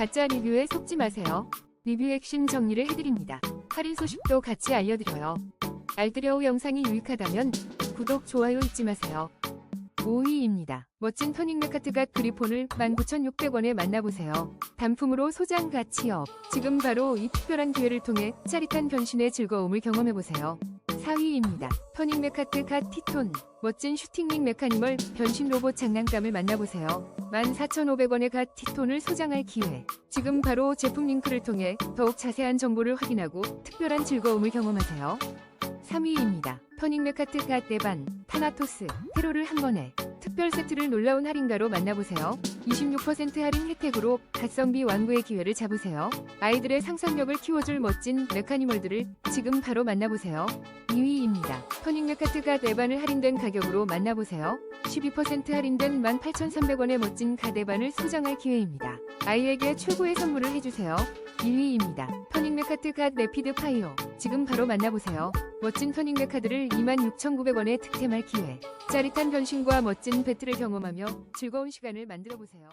가짜 리뷰에 속지 마세요. 리뷰 핵심 정리를 해드립니다. 할인 소식도 같이 알려드려요. 알뜰여우 영상이 유익하다면 구독, 좋아요 잊지 마세요. 5위입니다. 멋진 터닝 메카트가 그리폰을 19,600원에 만나보세요. 단품으로 소장 가치 업. 지금 바로 이 특별한 기회를 통해 짜릿한 변신의 즐거움을 경험해보세요. 4위입니다. 터닝 메카트 갓 티톤. 멋진 슈팅링 메카니멀 변신 로봇 장난감을 만나보세요. 14,500원의 갓 티톤을 소장할 기회. 지금 바로 제품 링크를 통해 더욱 자세한 정보를 확인하고 특별한 즐거움을 경험하세요. 3위입니다. 터닝 메카트 갓 네반, 타나토스, 테로를 한 번에 특별 세트를 놀라운 할인가로 만나보세요. 26% 할인 혜택으로 갓성비 완구의 기회를 잡으세요. 아이들의 상상력을 키워줄 멋진 메카니멀들을 지금 바로 만나보세요. 2위입니다. 터닝 메카트 갓 네반을 할인된 가격으로 만나보세요. 12% 할인된 18,300원의 멋진 가데반을 소장할 기회입니다. 아이에게 최고의 선물을 해주세요. 1위입니다. 터닝 메카트 갓 레피드 파이어. 지금 바로 만나보세요. 멋진 터닝 메카드를 26,900원에 득템할 기회. 짜릿한 변신과 멋진 배틀을 경험하며 즐거운 시간을 만들어 보세요.